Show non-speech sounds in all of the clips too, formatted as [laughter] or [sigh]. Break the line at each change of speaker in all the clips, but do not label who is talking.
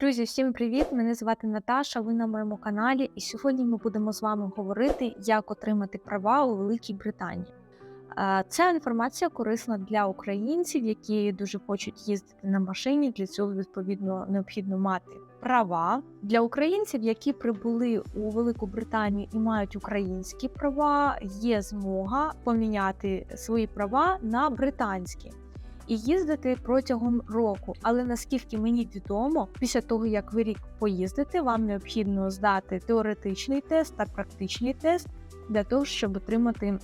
Друзі, всім привіт! Мене звати Наташа. Ви на моєму каналі, і сьогодні ми будемо з вами говорити, як отримати права у Великій Британії. Ця інформація корисна для українців, які дуже хочуть їздити на машині. Для цього відповідно необхідно мати права для українців, які прибули у Велику Британію і мають українські права. Є змога поміняти свої права на британські і їздити протягом року. Але наскільки мені відомо, після того як ви рік поїздите, вам необхідно здати теоретичний тест та практичний тест для того, щоб отримати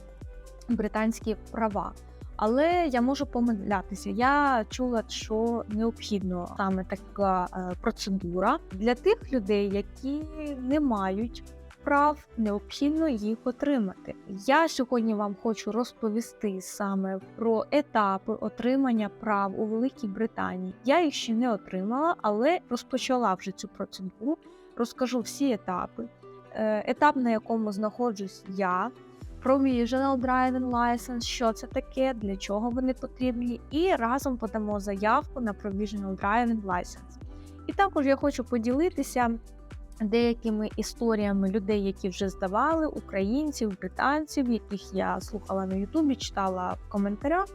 британські права. Але я можу помилятися. Я чула, що необхідно саме така е, процедура для тих людей, які не мають прав, необхідно їх отримати. Я сьогодні вам хочу розповісти саме про етапи отримання прав у Великій Британії. Я їх ще не отримала, але розпочала вже цю процедуру. Розкажу всі етапи. Е, Етап, на якому знаходжусь я, Provisional Driving License, що це таке, для чого вони потрібні, і разом подамо заявку на Provisional Driving License. І також я хочу поділитися деякими історіями людей, які вже здавали, українців, британців, яких я слухала на Ютубі, читала в коментарях.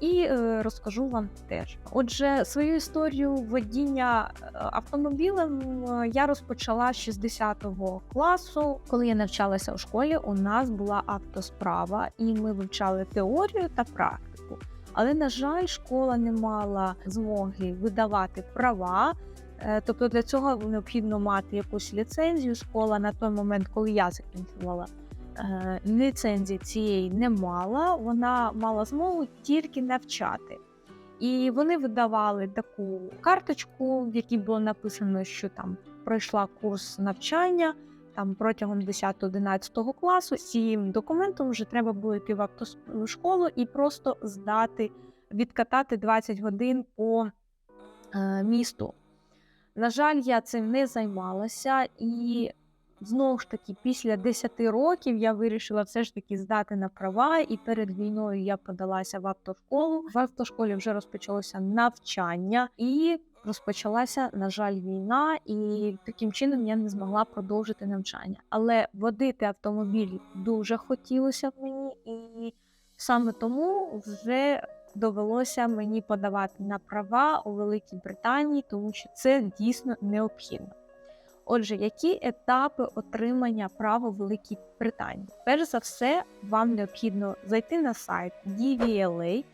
І е, розкажу вам теж. Отже, свою історію водіння е, автомобілем е, я розпочала з 60-го класу. Коли я навчалася у школі, у нас була автосправа, і ми вивчали теорію та практику. Але, на жаль, школа не мала змоги видавати права. Е, Тобто для цього необхідно мати якусь ліцензію. Школа на той момент, коли я закінчувала е, ліцензії цієї не мала. Вона мала змогу тільки навчати. І вони видавали таку карточку, в якій було написано, що там пройшла курс навчання там протягом 10-11 класу. З цим документом вже треба було йти в автошколу і просто здати, відкатати 20 годин по е, місту. На жаль, я цим не займалася, і знову ж таки, після 10 років я вирішила все ж таки здати на права, і перед війною я подалася в автошколу. В автошколі вже розпочалося навчання і. Розпочалася, на жаль, війна, і таким чином я не змогла продовжити навчання. Але водити автомобіль дуже хотілося мені, і саме тому вже довелося мені подавати на права у Великій Британії, тому що це дійсно необхідно. Отже, які етапи отримання права у Великій Британії? Перш за все, вам необхідно зайти на сайт DVLA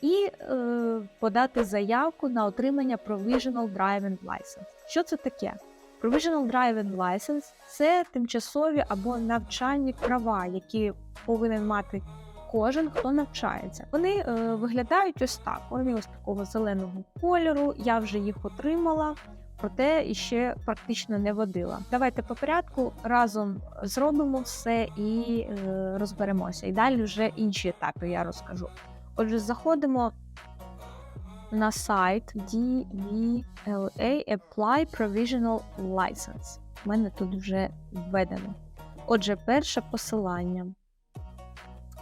і е, подати заявку на отримання Provisional Driving License. Що це таке? Provisional Driving License – це тимчасові або навчальні права, які повинен мати кожен, хто навчається. Вони е, виглядають ось так. Вони ось такого зеленого кольору. Я вже їх отримала, проте іще практично не водила. Давайте по порядку разом зробимо все і е, розберемося. І далі вже інші етапи я розкажу. Отже, заходимо на сайт DVLA Apply Provisional License. У мене тут вже введено. Отже, перше посилання.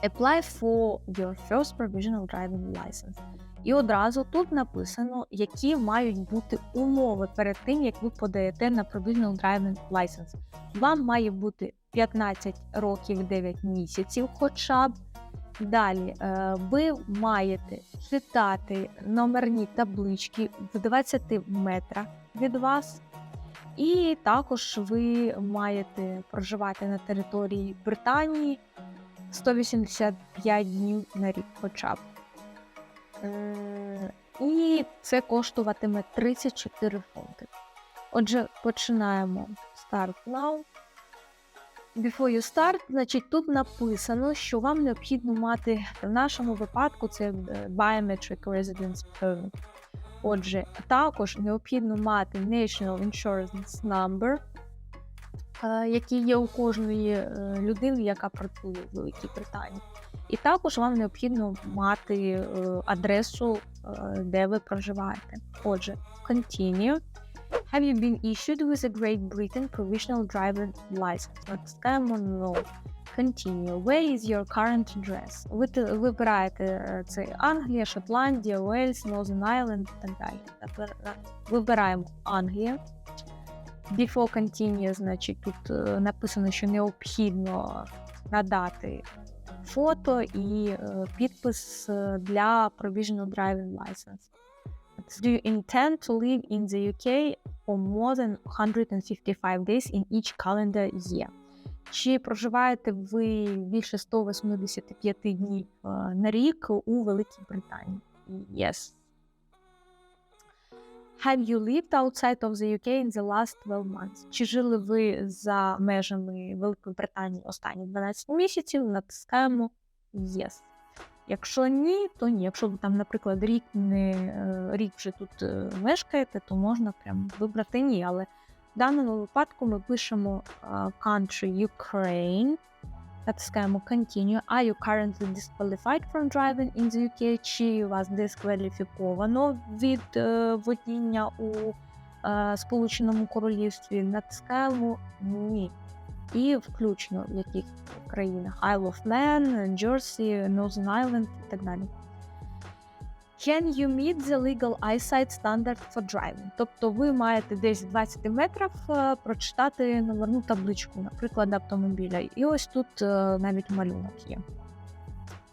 Apply for your first provisional driving license. І одразу тут написано, які мають бути умови перед тим, як ви подаєте на Provisional Driving License. Вам має бути 15 років 9 місяців хоча б. Далі е, ви маєте читати номерні таблички в 20 метрах від вас. І також ви маєте проживати на території Британії 185 днів на рік хоча б. І це коштуватиме 34 фунти. Отже, починаємо Start now. Before you start, значить, тут написано, що вам необхідно мати в нашому випадку це е, Biometric Residence Permit. Отже, також необхідно мати National Insurance Number, е, який є у кожної е, людини, яка працює в Великій Британії. І також вам необхідно мати е, адресу, де ви проживаєте. Отже, Continue. Have you been issued with a Great Britain provisional driver license? No. continue. Where is your current address? Ви те- вибираєте це Англія, Шотландія, Уельс, Northern Ireland і так далі. Вибираємо Англія. Before continue, значить, тут е, написано, що необхідно надати фото і е, підпис е, для Provisional Driving License. Do you intend to live in the UK for more than 155 days in each calendar year? Чи проживаєте ви більше 185 днів е, на рік у Великій Британії? Yes. Have you lived outside of the UK in the last 12 months? Чи жили ви за межами Великої Британії останні 12 місяців? Натискаємо Yes. Якщо ні, то ні. Якщо ви там, наприклад, рік не е, рік вже тут е, мешкаєте, то можна прям вибрати ні. Але в даному випадку ми пишемо е, country Ukraine, натискаємо Continue. Are you currently disqualified from driving in the UK? Чи вас дискваліфіковано від е, водіння у е, Сполученому Королівстві? Натискаємо ні. І включно в яких країнах Isle of Man, Jersey, Northern Ireland і так далі. Can you meet the legal eyesight standard for driving? Тобто ви маєте десь 20 метрів е, прочитати номерну табличку, наприклад, автомобіля. І ось тут е, навіть малюнок є.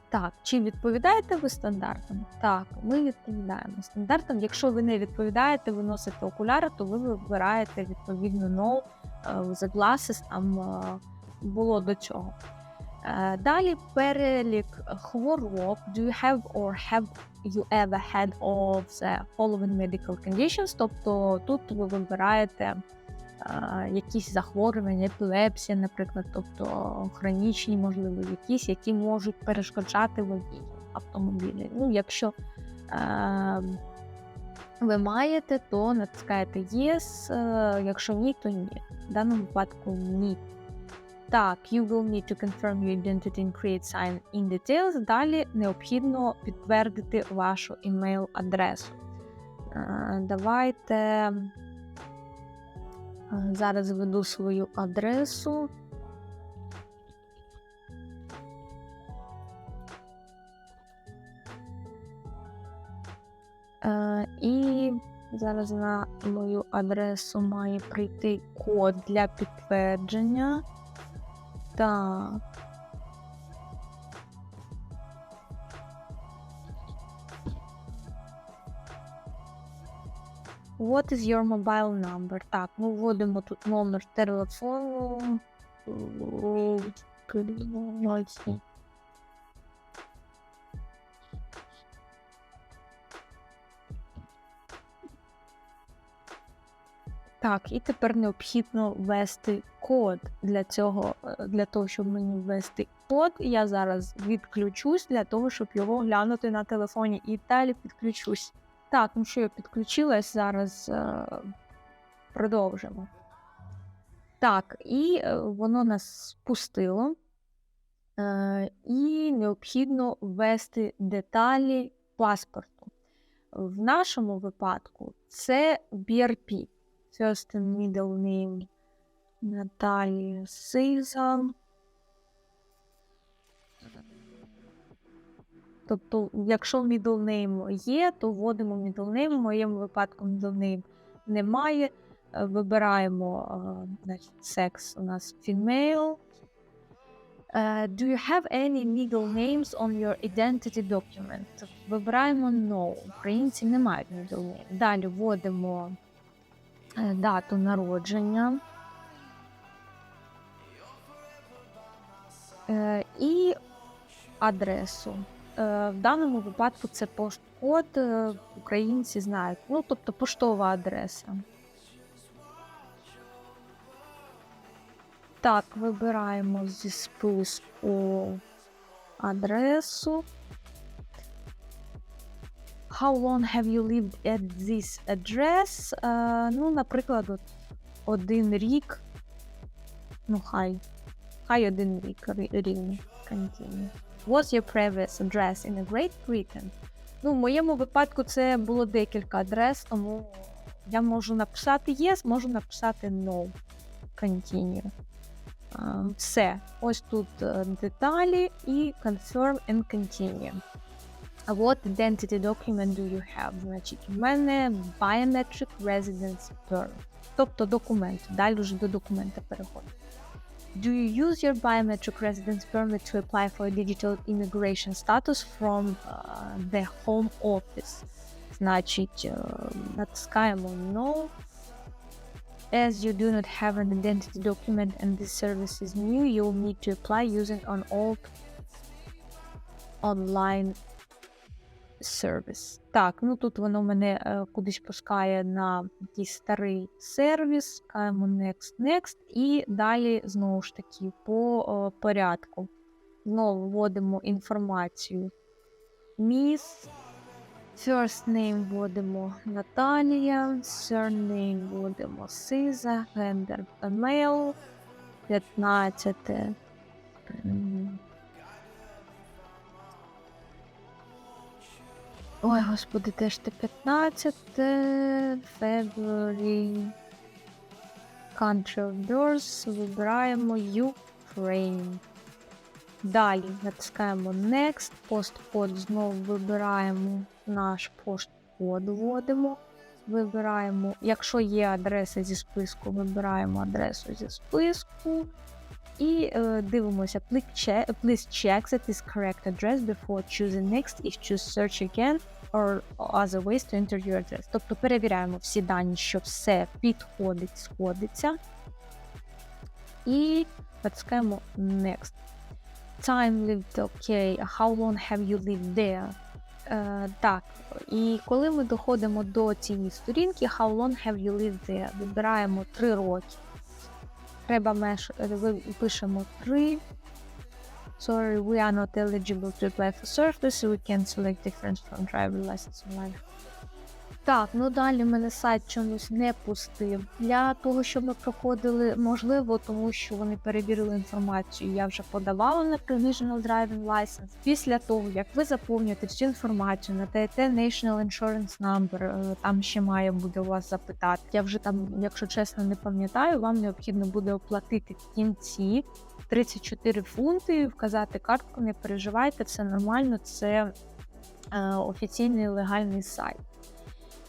Так, чи відповідаєте ви стандартам? Так, ми відповідаємо стандартам. Якщо ви не відповідаєте, ви носите окуляри, то ви вибираєте відповідно no the glasses, там е, було до цього. Е, Далі перелік хвороб. Do you have or have you ever had of the following medical conditions? Тобто тут ви вибираєте е, якісь захворювання, епілепсія, наприклад, тобто хронічні, можливо, якісь, які можуть перешкоджати водію автомобіля. Ну, якщо е, ви маєте, то натискаєте Yes, якщо ні, то ні. В даному випадку ні. Так, you will need to confirm your identity and create sign in details. Далі необхідно підтвердити вашу email-адресу. Е, Давайте е, зараз введу свою адресу. Е, І зараз на мою адресу має прийти код для підтвердження. Так. What is your mobile number? Так, ми вводимо тут номер телефону. Так, і тепер необхідно ввести код для цього, е, для того, щоб мені ввести код. Я зараз відключусь для того, щоб його глянути на телефоні і далі підключусь. Так, ну що я підключилась, зараз е, продовжимо. Так, і е, воно нас спустило. І необхідно ввести деталі паспорту. В нашому випадку це BRP. And middle name Наталія Сиза. Тобто, якщо middle name є, то вводимо middle name. В моєму випадку middle немає. Е, Вибираємо е, значить, секс у нас female. Е, Do you have any middle names on your identity document? Вибираємо no. Українці не мають middle name. Далі вводимо дату народження. І адресу. Е, В даному випадку це пошткод, е, українці знають. Ну, тобто поштова адреса. Так, вибираємо зі списку адресу. How long have you lived at this address? Е, ну, наприклад, от один рік. Ну, хай. Хай один рік рі- рівно. Continue. What's your previous address in Great Britain? Ну, в моєму випадку це було декілька адрес, тому я можу написати yes, можу написати no. Continue. Все. Ось тут е, деталі і confirm and continue. А What identity document do you have? Значить, у мене biometric residence permit. Тобто документ. Далі вже до документа переходимо. Do you use your biometric residence permit to apply for a digital immigration status from uh, the home office? Значить, е, натискаємо No. As you do not have an identity document and this service is new, you will need to apply using an old online service. Так, ну тут воно мене е, кудись пускає на якийсь старий сервіс, каємо next, next, і далі знову ж таки по е, порядку. Знову вводимо інформацію. Міс. First name вводимо Наталія, surname вводимо Сиза, gender male, 15. Ой, господи, теж те 15 February. Country of birth. Вибираємо Ukraine. Далі натискаємо Next, посткод знову вибираємо наш посткод, вводимо. Вибираємо, якщо є адреса зі списку, вибираємо адресу зі списку. І е, дивимося, please check, please check that is correct address before choosing next if choose search again or other ways to enter your address. Тобто перевіряємо всі дані, що все підходить, сходиться. І натискаємо Next. Time lived okay. How long have you lived there? Е, так, і коли ми доходимо до цієї сторінки, How long have you lived there? Вибираємо 3 роки. Треба меж, е, ви- пишемо 3. Sorry, we are not eligible to apply for service, so we can select difference from driver license online. Так, ну далі мене сайт чомусь не пустив. Для того, щоб ми проходили, можливо, тому що вони перевірили інформацію, я вже подавала на Provisional Driving License. Після того, як ви заповнюєте всю інформацію, надаєте National Insurance Number, е, там ще має буде у вас запитати. Я вже там, якщо чесно, не пам'ятаю, вам необхідно буде оплатити в кінці 34 фунти, вказати картку, не переживайте, все нормально, це е, офіційний легальний сайт.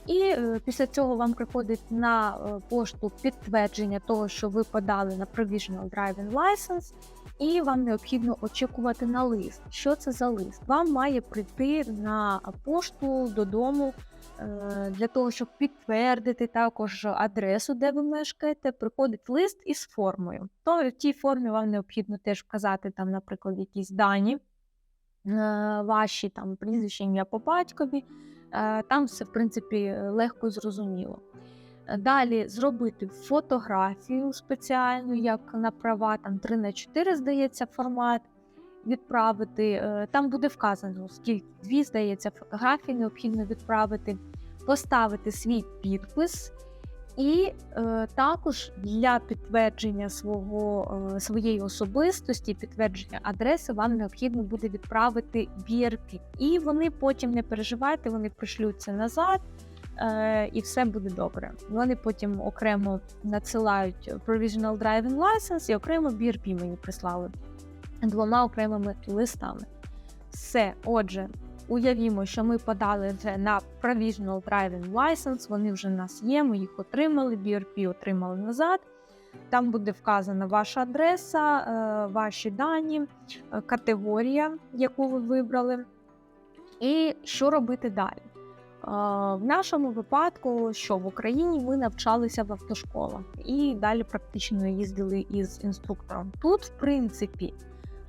І е, після цього вам приходить на е, пошту підтвердження того, що ви подали на Provisional Driving License, і вам необхідно очікувати на лист. Що це за лист? Вам має прийти на пошту додому е, для того, щоб підтвердити також адресу, де ви мешкаєте. Приходить лист із формою. То в тій формі вам необхідно теж вказати там, наприклад, якісь дані. Ваші там прізвища, ім'я по батькові, Там все, в принципі, легко і зрозуміло. Е, Далі зробити фотографію спеціальну, як на права, там 3 на 4 здається, формат. Відправити. Е, Там буде вказано, скільки дві, здається, фотографії необхідно відправити, поставити свій підпис. І е, також для підтвердження свого, е, своєї особистості, підтвердження адреси, вам необхідно буде відправити BRP. І вони потім не переживайте, вони пришлються назад, е, і все буде добре. Вони потім окремо надсилають Provisional Driving License і окремо BRP мені прислали двома окремими листами. Все, отже, уявімо, що ми подали вже на Provisional Driving License, вони вже в нас є, ми їх отримали, BRP отримали назад. Там буде вказана ваша адреса, е, ваші дані, е, категорія, яку ви вибрали, і що робити далі. Е, В нашому випадку, що в Україні ми навчалися в автошколах і далі практично їздили із інструктором. Тут, в принципі,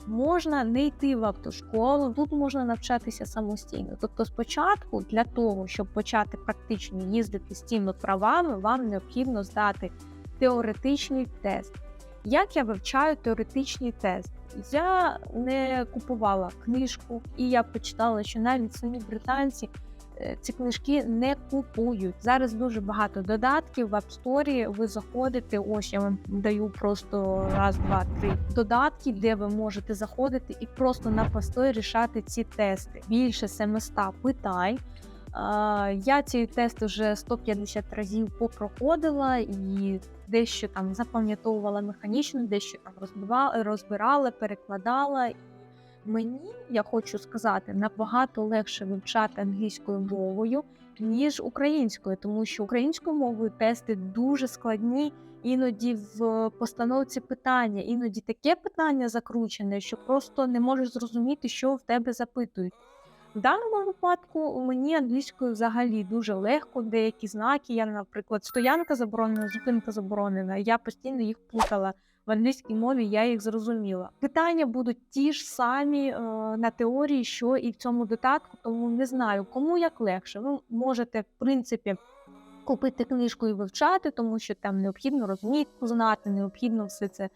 можна не йти в автошколу, тут можна навчатися самостійно. Тобто, спочатку, для того, щоб почати практично їздити з цими правами, вам необхідно здати теоретичний тест. Як я вивчаю теоретичний тест? Я не купувала книжку, і я почитала, що навіть самі британці ці книжки не купують. Зараз дуже багато додатків в App Store. Ви заходите. Ось я вам даю просто раз, два, три додатки, де ви можете заходити і просто на постой рішати ці тести. Більше 700 питань. Я ці тести вже 150 разів попроходила і дещо там запам'ятовувала механічно, дещо там розбирала, перекладала. Мені, я хочу сказати, набагато легше вивчати англійською мовою, ніж українською, тому що українською мовою тести дуже складні, іноді в постановці питання, іноді таке питання закручене, що просто не можеш зрозуміти, що в тебе запитують. В даному випадку мені англійською взагалі дуже легко. Деякі знаки. Я, наприклад, стоянка заборонена, зупинка заборонена. Я постійно їх плутала в англійській мові. Я їх зрозуміла. Питання будуть ті ж самі е, на теорії, що і в цьому додатку, тому не знаю, кому як легше. Ви можете, в принципі. Купити книжку і вивчати, тому що там необхідно розмітку знати, необхідно все це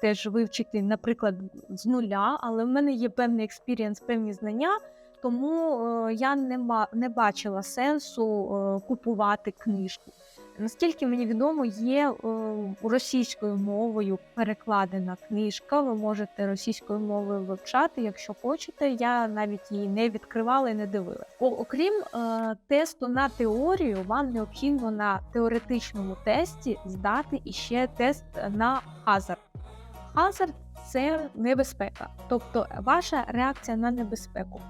теж вивчити, наприклад, з нуля. Але в мене є певний експірієнс, певні знання, тому е, я не, не бачила сенсу е, купувати книжку. Наскільки мені відомо, є е, російською мовою перекладена книжка. Ви можете російською мовою вивчати, якщо хочете. Я навіть її не відкривала і не дивилася. Окрім е, тесту на теорію, вам необхідно на теоретичному тесті здати іще тест на Hazard. Hazard – це небезпека, тобто ваша реакція на небезпеку.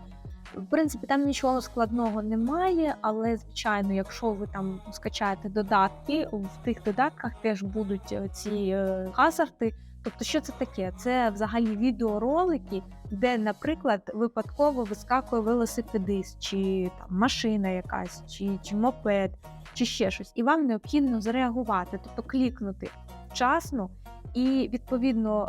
В принципі, там нічого складного немає, але звичайно, якщо ви там скачаєте додатки, в тих додатках теж будуть е, ці е, хазарди. Тобто, що це таке? Це взагалі відеоролики, де, наприклад, випадково вискакує велосипедист, чи там машина якась, чи, чи мопед, чи ще щось, і вам необхідно зреагувати, тобто клікнути вчасно. І відповідно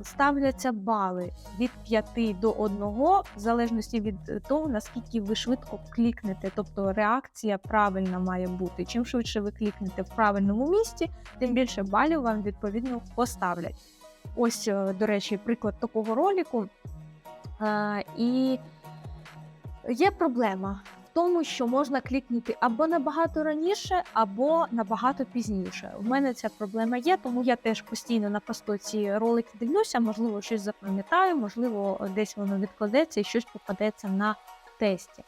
е, ставляться бали від 5 до 1, в залежності від того, наскільки ви швидко клікнете. Тобто реакція правильна має бути. Чим швидше ви клікнете в правильному місці, тим більше балів вам відповідно поставлять. Ось, е, до речі, приклад такого ролику. Е, І є проблема тому, що можна клікнути або набагато раніше, або набагато пізніше. У мене ця проблема є, тому я теж постійно на посту ці ролики дивлюся, можливо, щось запам'ятаю, можливо, десь воно відкладеться і щось попадеться на тесті.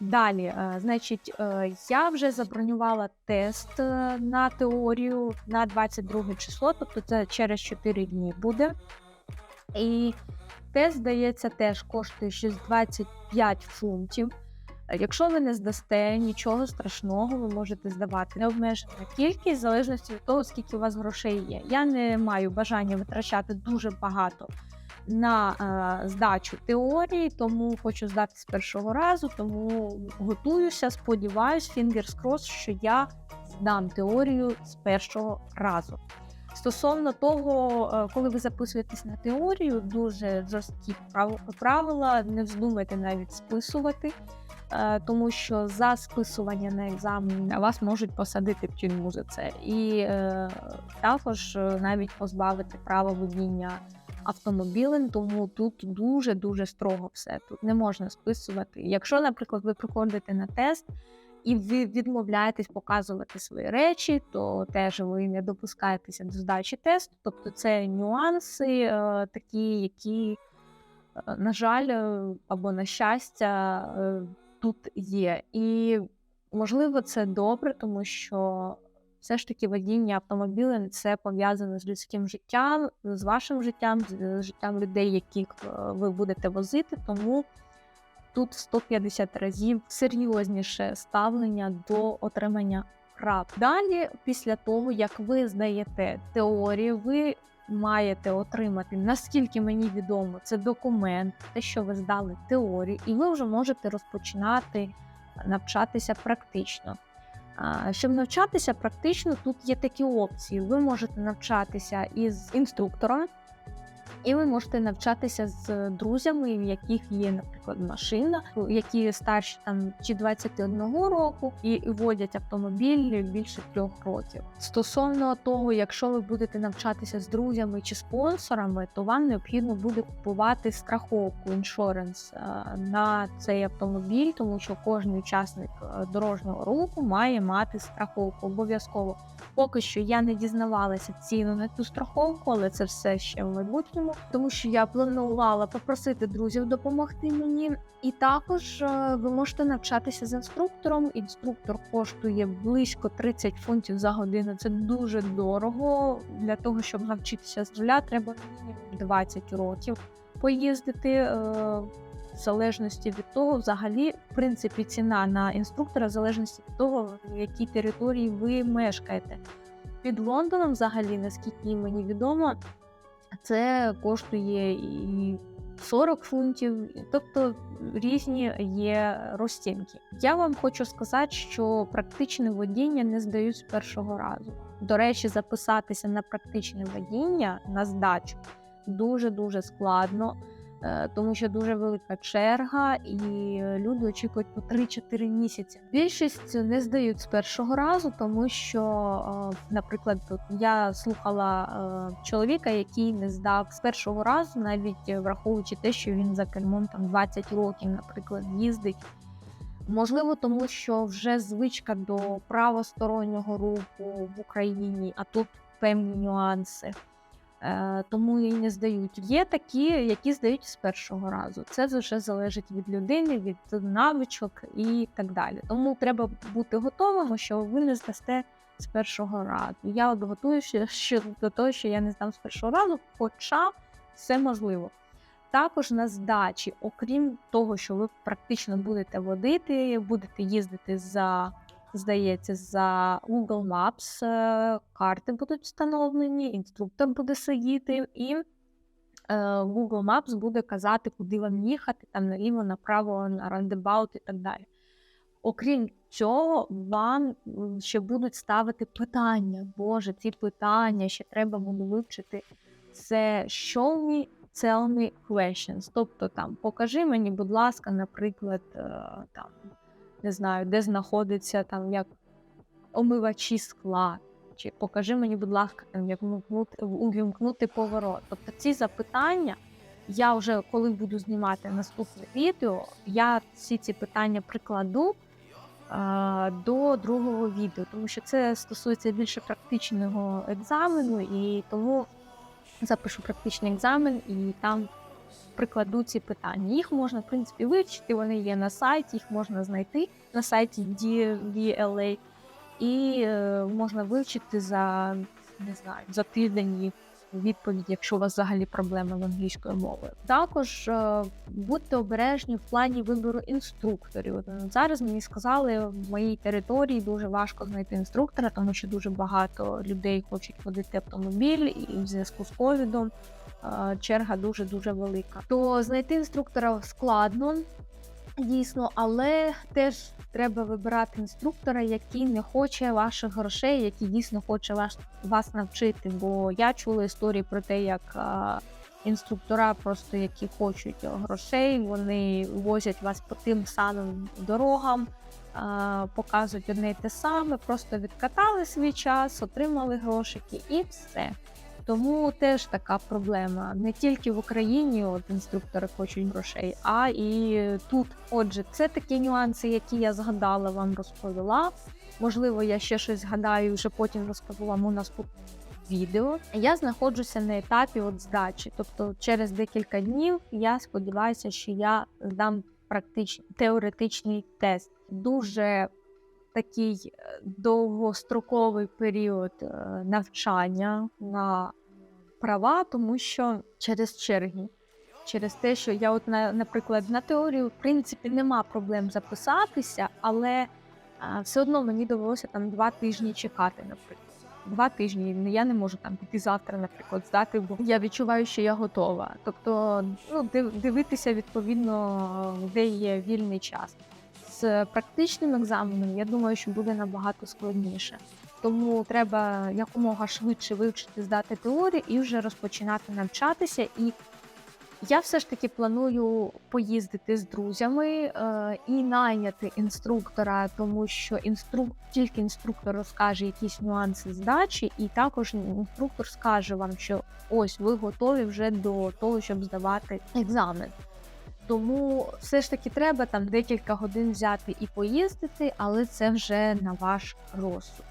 Далі, е, значить, е, я вже забронювала тест е, на теорію на 22 число, тобто це через 4 дні буде. І тест, здається, теж коштує щось 25 фунтів. Якщо ви не здасте нічого страшного, ви можете здавати необмежену кількість, в залежності від того, скільки у вас грошей є. Я не маю бажання витрачати дуже багато на е, здачу теорії, тому хочу здати з першого разу, тому готуюся, fingers crossed, що я здам теорію з першого разу. Стосовно того, е, коли ви записуєтесь на теорію, дуже жорсткі прав- правила, не вздумайте навіть списувати, тому що за списування на екзамені на вас можуть посадити в тюрму за це. І е, також е, навіть позбавити права водіння автомобілем, тому тут дуже дуже строго все. Тут не можна списувати. Якщо, наприклад, ви приходите на тест і ви відмовляєтесь показувати свої речі, то теж ви не допускаєтеся до здачі тесту. Тобто це нюанси е, такі, які, е, на жаль, е, або на щастя, е, тут є. І можливо, це добре, тому що все ж таки водіння автомобілем це пов'язано з людським життям, з вашим життям, з життям людей, яких е, ви будете возити. Тому тут в 150 разів серйозніше ставлення до отримання прав. Далі, після того, як ви здаєте теорію, ви маєте отримати, наскільки мені відомо, це документ, те, що ви здали теорію, і ви вже можете розпочинати навчатися практично. Щоб навчатися практично, тут є такі опції. Ви можете навчатися із інструктором, і ви можете навчатися з друзями, в яких є, наприклад, машина, які старші там чи 21 року і водять автомобіль більше трьох років. Стосовно того, якщо ви будете навчатися з друзями чи спонсорами, то вам необхідно буде купувати страховку іншоренс е, на цей автомобіль, тому що кожен учасник е, дорожнього руху має мати страховку обов'язково. Поки що я не дізнавалася ціну на цю страховку, але це все ще в майбутньому. тому що я планувала попросити друзів допомогти мені. І також е, ви можете навчатися з інструктором. Інструктор коштує близько 30 фунтів за годину. Це дуже дорого. Для того, щоб навчитися з нуля, треба мінімум 20 років поїздити. е, В залежності від того, взагалі, в принципі, ціна на інструктора в залежності від того, в якій території ви мешкаєте. Під Лондоном, взагалі, наскільки мені відомо, це коштує і 40 фунтів, тобто різні є розцінки. Я вам хочу сказати, що практичне водіння не здають з першого разу. До речі, записатися на практичне водіння на здачу дуже дуже складно. Е, Тому що дуже велика черга, і люди очікують по 3-4 місяці. Більшість не здають з першого разу, тому що, е, наприклад, я слухала е, чоловіка, який не здав з першого разу, навіть враховуючи те, що він за кермом там 20 років, наприклад, їздить. Можливо, тому що вже звичка до правостороннього руху в Україні, а тут певні нюанси. Е, Тому і не здають. Є такі, які здають з першого разу. Це вже залежить від людини, від навичок і так далі. Тому треба бути готовим, що ви не здасте з першого разу. Я от готуюся [laughs] ще до того, що я не здам з першого разу, хоча все можливо. Також на здачі, окрім того, що ви практично будете водити, будете їздити за, здається, за Google Maps, е, карти будуть встановлені, інструктор буде сидіти, і е, Google Maps буде казати, куди вам їхати, там наліво, направо, на рандебаут і так далі. Окрім цього, вам ще будуть ставити питання. Боже, ці питання ще треба буде вивчити. Це show me, tell me questions. Тобто там покажи мені, будь ласка, наприклад, е, там не знаю, де знаходиться там як омивачі скла. Чи покажи мені, будь ласка, як увімкнути поворот. Тобто ці запитання я вже коли буду знімати наступне відео, я всі ці питання прикладу до другого відео, тому що це стосується більше практичного екзамену, і тому запишу практичний екзамен і там прикладу ці питання. Їх можна, в принципі, вивчити, вони є на сайті, їх можна знайти на сайті DVLA, і е, можна вивчити за не знаю, за тиждень відповідь, якщо у вас взагалі проблеми з англійською мовою. Також е, будьте обережні в плані вибору інструкторів. Зараз мені сказали, в моїй території дуже важко знайти інструктора, тому що дуже багато людей хочуть водити автомобіль, і в зв'язку з ковідом черга дуже дуже велика. То знайти інструктора складно. Дійсно, але теж треба вибирати інструктора, який не хоче ваших грошей, який дійсно хоче вас, вас навчити. Бо я чула історії про те, як а, інструктора, просто які хочуть грошей, вони возять вас по тим самим дорогам, а, показують одне й те саме, просто відкатали свій час, отримали грошики і все. Тому теж така проблема. Не тільки в Україні от інструктори хочуть грошей, а і тут. Отже, це такі нюанси, які я згадала, вам розповіла. Можливо, я ще щось згадаю, вже потім розкажу вам у наступному відео. Я знаходжуся на етапі от здачі. Тобто, через декілька днів я сподіваюся, що я здам практичний теоретичний тест. Дуже такий е, довгостроковий період е, навчання на права, тому що через черги. Через те, що я, от на, наприклад, на теорію, в принципі, нема проблем записатися, але а, все одно мені довелося там два тижні чекати, наприклад. Два тижні Ну, я не можу там піти завтра, наприклад, здати, бо я відчуваю, що я готова. Тобто, ну, дивитися відповідно, де є вільний час. З практичним екзаменом, я думаю, що буде набагато складніше. Тому треба якомога швидше вивчити, здати теорію і вже розпочинати навчатися. І я все ж таки планую поїздити з друзями е, і найняти інструктора, тому що інструк... тільки інструктор розкаже якісь нюанси здачі, і також інструктор скаже вам, що ось ви готові вже до того, щоб здавати екзамен. Тому все ж таки треба там декілька годин взяти і поїздити, але це вже на ваш розсуд.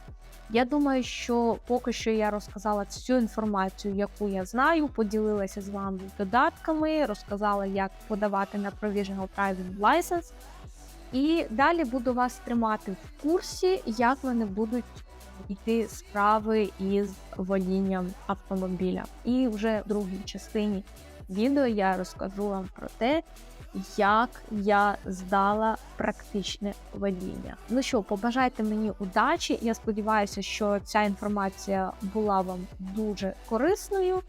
Я думаю, що поки що я розказала всю інформацію, яку я знаю, поділилася з вами додатками, розказала, як подавати на Provisional Private License. І далі буду вас тримати в курсі, як вони будуть йти справи із водінням автомобіля. І вже в другій частині відео я розкажу вам про те, як я здала практичне водіння. Ну що, побажайте мені удачі. Я сподіваюся, що ця інформація була вам дуже корисною.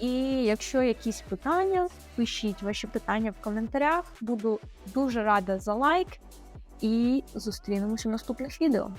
І якщо якісь питання, пишіть ваші питання в коментарях. Буду дуже рада за лайк і зустрінемося в наступних відео.